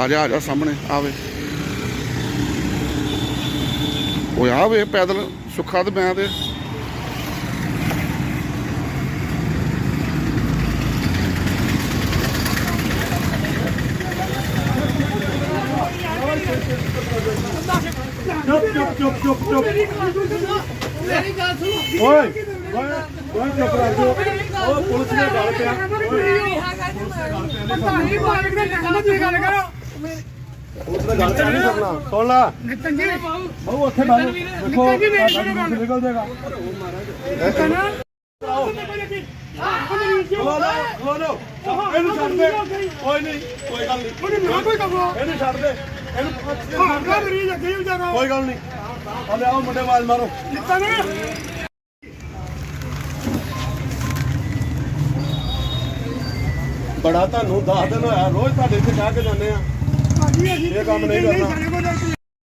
ਆ ਜਾ ਆ ਜਾ ਸਾਹਮਣੇ ਆਵੇ ਓਏ ਆਵੇ ਪੈਦਲ ਸੁੱਖਾ ਤੇ ਮੈਂ ਤੇ। ਚੁੱਪ ਚੁੱਪ ਚੁੱਪ ਚੁੱਪ ਚੁੱਪ। ਮੇਰੀ ਗੱਲ ਸੁਣੋ ਓਏ ਓਏ ਓਏ ਚੁੱਪ ਕਰ ਜੋ ਉਹ ਪੁਲਿਸ ਨੇ ਗੱਲ ਪਿਆ। ਪਤਾਹੀ ਮਾਲਕ ਦੇ ਨਾਲ ਦੀ ਗੱਲ ਕਰੋ। ਗੱਲ ਨਹੀਂ ਸੁਣ ਲਾ। ਨਿਤਨ ਜੀ। ਬਹੁ ਉੱਥੇ ਦੇਖੋ ਜੀ। ਨਿਕਲ ਜਾਏਗਾ। ਇਹਨੂੰ ਛੱਡ ਦੇ। ਕੋਈ ਨਹੀਂ ਕੋਈ ਗੱਲ ਨਹੀਂ। ਉਹਨੇ ਨਾ ਕੋਈ ਕਬੋ ਇਹਨੂੰ ਛੱਡ ਦੇ। ਇਹਨੂੰ ਭਾਗਾ ਮਰੀਜ਼ ਅੱਗੇ ਵਿਚਾਰਾ ਕੋਈ ਗੱਲ ਨਹੀਂ। ਹਲੇ ਆਓ ਮੁੰਡੇ ਆਵਾਜ਼ ਮਾਰੋ। ਨਿਤਨ। ਬੜਾ ਤੁਹਾਨੂੰ 10 ਦਿਨ ਹੋਇਆ। ਰੋਜ਼ ਤੁਹਾਡੇ ਇੱਥੇ ਕਹਿ ਕੇ ਜਾਂਦੇ ਆ। ਇਹ ਕੰਮ ਨਹੀਂ ਕਰਨਾ।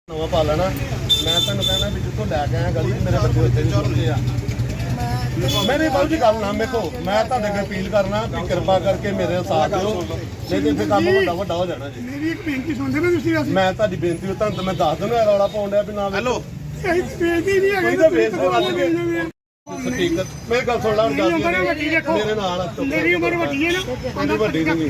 ਨਵਾਂ ਪਾ ਲੈਣਾ ਮੈਂ ਤੁਹਾਨੂੰ ਕਹਿਣਾ ਵੀ ਜਿੱਥੋਂ ਲੈ ਕੇ ਆਇਆ ਗਲੀ 'ਚ ਮੇਰੇ ਬੱਚੇ ਉੱਥੇ ਨਹੀਂ ਚੁੱਕਦੇ ਆ। ਮੇਰੀ ਬਾਬੂ ਜੀ ਗੱਲ ਨਾ ਮੇਕੋ ਮੈਂ ਤੁਹਾਡੇ ਅੱਗੇ ਅਪੀਲ ਕਰਨਾ ਵੀ ਕਿਰਪਾ ਕਰਕੇ ਮੇਰੇ ਸਾਥ ਦਿਓ। ਨਹੀਂ ਤੇ ਇੱਥੇ ਕੰਮ ਵੱਡਾ ਵੱਡਾ ਹੋ ਜਾਣਾ ਜੀ। ਮੇਰੀ ਇੱਕ ਬੇਨਤੀ ਸੁਣਦੇ ਨਾ ਤੁਸੀਂ ਅਸੀਂ ਮੈਂ ਤੁਹਾਡੀ ਬੇਨਤੀ ਉਹ ਤੁਹਾਨੂੰ ਤਾਂ ਮੈਂ ਦੱਸ ਹੋਇਆ ਰੌਲਾ ਪਾਉਣ ਡਿਆ ਵੀ ਨਾ ਹੈਲੋ। ਅਸੀਂ ਬੇਨਤੀ ਨਹੀਂ ਹੈਗੀ ਕੋਈ ਤਾਂ ਵੇਚ ਦੇ ਵੱਜ ਸਪੀਕਰ ਮੇਰੀ ਗੱਲ ਸੁਣ ਲੈ ਗੱਲ ਮੇਰੇ ਨਾਲ ਮੇਰੀ ਉਮਰ ਵੱਡੀ ਹੈ ਨਾ। ਵੱਡੀ ਨਹੀਂ।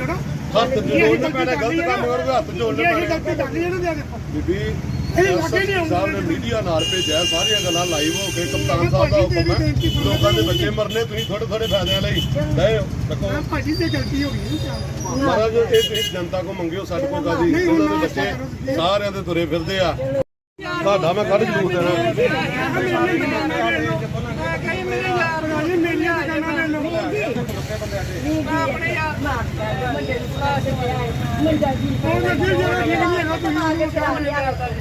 ਹੱਥ ਜੋੜਨਾ ਪੈਣਾ ਗਲਤ ਕੰਮ ਕਰੋਗੇ ਹੱਥ ਜੋੜਨੇ ਇਹ ਪੈਣੇ। ਗਲਤੀ ਕਰਦੀ ਹੈ ਨਾ ਦੇ ਦੇਖੋ ਬੀਬੀ ਇਹ ਲੱਗੇ ਨਹੀਂ ਆਉਂਦੇ। ਸਾਹਿਬ ਨੇ ਮੀਡੀਆ ਨਾਲ ਭੇਜਿਆ ਸਾਰੀਆਂ ਗੱਲਾਂ ਲਾਈਵ ਹੋ ਕੇ ਕਪਤਾਨ ਸਾਹਿਬ ਦਾ ਹੁਕਮ ਹੈ। ਲੋਕਾਂ ਦੇ ਬੱਚੇ ਮਰਨੇ ਤੁਸੀਂ ਥੋੜੇ ਥੋੜੇ ਫਾਇਦਿਆਂ ਲਈ ਲੈ ਦੇਖੋ ਆਹ ਭਾਜੀ ਤੇ ਗਲਤੀ ਹੋ ਗਈ ਨਾ ਮਹਾਰਾਜ ਇਹ ਤੁਸੀਂ ਜਨਤਾ ਕੋ ਮੰਗਿਓ ਸਾਡੇ ਕੋਲ ਕਾਦੀ ਉਹਨਾਂ ਦੇ ਬੱਚੇ ਸਾਰਿਆਂ ਦੇ ਤੁਰੇ ਫਿਰਦੇ ਆ। ਤੁਹਾਡਾ ਮੈਂ ਕੱਢ ਜਰੂਰ ਦੇਣਾ ਕਈ ਮੇਰੇ ਯਾਰ ਗਾਲੀ ਮੇਰੀਆਂ ਦੁਕਾਨਾਂ ਲੈ ਲਓ ਆਪਣੇ ਯਾਰ ਉਹ ਦੇਖੀ ਜਿਹੜਾ ਠੀਕ ਨਹੀਂ ਹੈਗਾ ਤੁਸੀਂ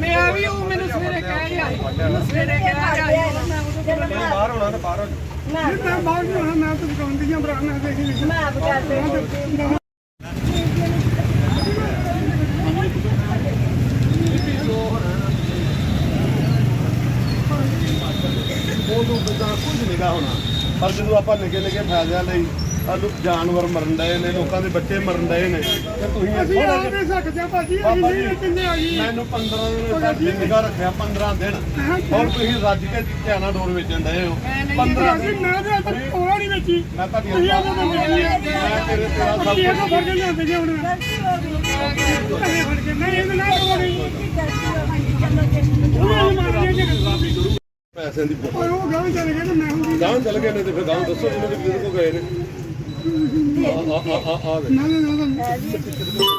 ਮੈਂ ਵੀ ਉਹ ਮੈਨੂੰ ਸਵੇਰੇ ਕਹਿ ਰਿਹਾ ਮੈਨੂੰ ਸਵੇਰੇ ਕਹਿ ਰਿਹਾ ਮੈਂ ਕੋਲ ਬਾਹਰ ਹੋਣਾ ਤੇ ਬਾਹਰ ਨਹੀਂ, ਮੈਂ ਬਾਹਰ ਨਹੀਂ ਹੋਣਾ ਮੈਂ ਤਾਂ ਦੁਕਾਨ ਦੀਆਂ ਬਰਾ ਮੈਂ ਦੇਖੀ ਨਹੀਂ ਉਹਨੂੰ ਬੰਦਾ ਕੁਝ ਨਿਗਾ ਹੋਣਾ ਪਰ ਜਦੋਂ ਆਪਾਂ ਨਿੱਕੇ ਨਿੱਕੇ ਫਾਇਦਿਆਂ ਲਈ ਸਾਨੂੰ ਜਾਨਵਰ ਮਰਨ ਡਏ ਨੇ ਲੋਕਾਂ ਦੇ ਬੱਚੇ ਮਰਨ ਡਏ ਨੇ ਤੇ ਤੁਸੀਂ ਇਹ ਅਸੀਂ ਆ ਨਹੀਂ ਸਕਦੇ ਭਾਜੀ ਅਸੀਂ ਬਾਬਾ ਨਹੀਂ ਜੀ, ਕਿੰਨੇ ਆ ਜੀ ਮੈਨੂੰ 15 ਦਿਨ ਸਾਡੇ ਨਿਗਾ ਰੱਖਿਆ 15 ਦਿਨ। ਹੁਣ ਤੁਸੀਂ ਰੱਜ ਕੇ ਧਿਆਨਾ ਡੋਰ ਵੇਚਣ ਡਏ ਹੋ। 15 ਅਸੀਂ ਦਿਨ। ਮੈਂ ਤੇ ਅੱਜ ਕੋਲਾ ਨਹੀਂ ਵੇਚੀ। ਮੈਂ ਤੁਹਾਡੀ ਬੰਦੇ ਮੈਂ ਤੇਰੇ ਤੇਰਾ ਸਭ ਤਾਂ ਕੁਝ ਫੜ ਕੇ ਜੀ ਹੁਣ। ਨਹੀਂ ਇਹ ਨਾ ਕਰਵਾਉਣੀ ਉਹ ਮਾਰ ਜੀ। ਪੈਸਿਆਂ ਦੀ ਪਰ ਉਹ ਗਾਂ ਚਲੇ ਗਏ ਤੇ ਮੈਂ ਹੁਣ ਗਾਂ ਚਲ ਗਏ ਨੇ ਤੇ ਫਿਰ ਗਾਂ ਦੱਸੋ ਜਿਹਨੇ ਕਿਹਦੇ ਕੋ ਗਏ ਨੇ। ਆ ਆ ਆ ਆ। ਨਾ ਨਾ ਨਾ ਨਾ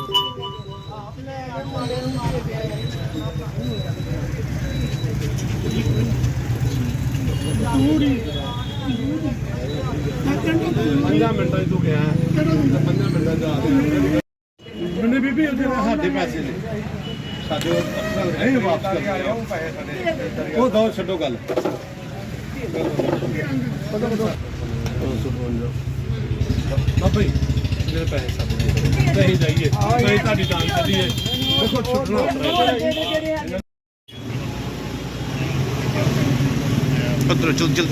ਪੰਜਾਂ ਮਿੰਟਾਂ 'ਚ ਤੂੰ ਗਿਆ। ਤੇ ਪੰਜਾਂ ਮਿੰਟਾਂ 'ਚ ਆ ਮੈਨੂੰ ਬੀਬੀ ਉਹਦੇ ਸਾਡੇ ਪੈਸੇ ਨੇ। ਸਾਡੇ ਉਹ ਇਹ ਵਾਪਸ ਕਰ ਉਹ ਦੋ ਛੱਡੋ ਗੱਲ ਬਾਬਾ ਜੀ ਮੇਰੇ ਪੈਸੇ ਸਾਡੇ ਅਸੀਂ ਜਾਈਏ ਅਸੀਂ ਤੁਹਾਡੀ ਜਾਨ ਚੱਲੀਏ ਦੇਖੋ ਛੁੱਟਣਾ ਪੱਤਰ ਚਲ ਚਲ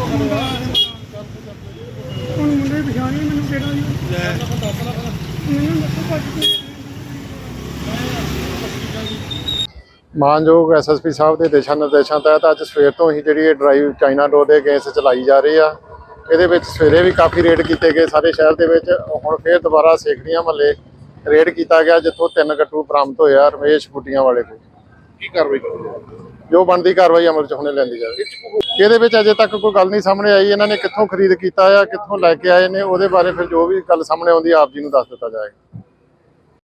ਹੁਣ ਮੁੰਡੇ ਪਛਾਣੇ ਮੈਨੂੰ ਕਿਹੜਾ ਜੀ ਮੈਨੂੰ ਦੱਸੋ ਭਾਜੀ ਮਾਨਯੋਗ ਐਸਐਸਪੀ ਸਾਹਿਬ ਦੇ ਦਿਸ਼ਾ ਨਿਰਦੇਸ਼ਾਂ ਤਹਿਤ ਅੱਜ ਸਵੇਰ ਤੋਂ ਹੀ ਜਿਹੜੀ ਇਹ ਡਰਾਈਵ ਚਾਈਨਾ ਡੋਰ ਦੇ ਅਗੇਂਸਟ ਚਲਾਈ ਜਾ ਰਹੀ ਆ। ਇਹਦੇ ਵਿੱਚ ਸਵੇਰੇ ਵੀ ਕਾਫੀ ਰੇਡ ਕੀਤੇ ਗਏ ਸਾਰੇ ਸ਼ਹਿਰ ਦੇ ਵਿੱਚ। ਹੁਣ ਫੇਰ ਦੁਬਾਰਾ ਸੇਖੜੀਆਂ ਮਹੱਲੇ ਰੇਡ ਕੀਤਾ ਗਿਆ, ਜਿੱਥੋਂ ਤਿੰਨ ਗੱਟੂ ਬਰਾਮਦ ਹੋਇਆ ਰਮੇਸ਼ ਬੁੱਟੀਆਂ ਵਾਲੇ ਕੋਲ। ਕੀ ਕਾਰਵਾਈ ਕਰੋਗੇ ਜੋ ਬਣਦੀ ਕਾਰਵਾਈ ਅਮਲ 'ਚ ਹੁਣੇ ਲੈਂਦੀ ਜਾਵੇ। ਇਹਦੇ ਵਿੱਚ ਅਜੇ ਤੱਕ ਕੋਈ ਗੱਲ ਨਹੀਂ ਸਾਹਮਣੇ ਆਈ। ਇਹਨਾਂ ਨੇ ਕਿੱਥੋਂ ਖਰੀਦ ਕੀਤਾ ਆ, ਕਿੱਥੋਂ ਲੈ ਕੇ ਆਏ ਨੇ, ਉਹਦੇ ਬਾਰੇ ਫਿਰ ਜੋ ਵੀ ਗੱਲ ਸਾਹਮਣੇ ਆਉਂਦੀ ਆ, ਆਪ ਜੀ ਨੂੰ ਦੱਸ ਦਿੱਤਾ ਜਾਏਗਾ।